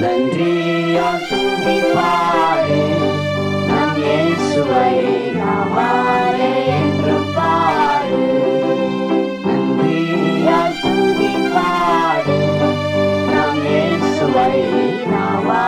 நன்றியால் துதிப்பாரே. நம் இயேசுவை நாவாரே என்று பாடு நன்றியால் துதிப்பாரே. நம் இயேசுவை நாவாரே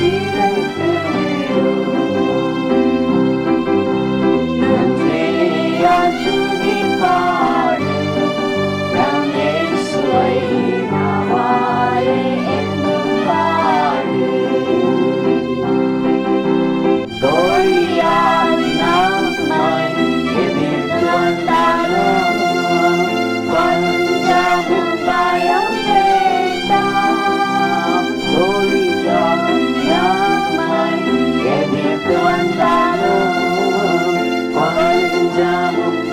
you.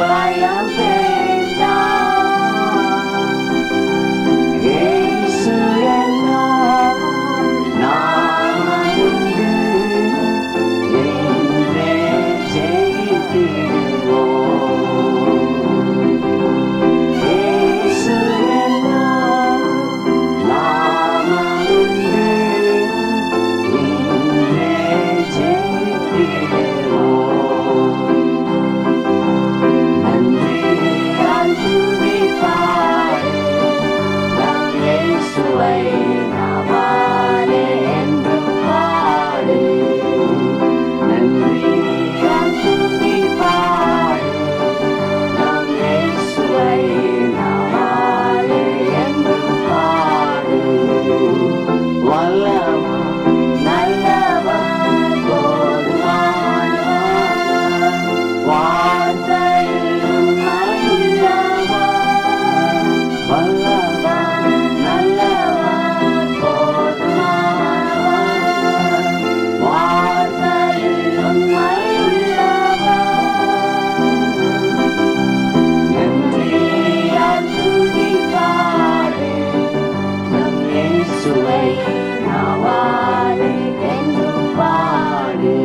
triumphant. இயேசுவை நாவாடு என்று பாடு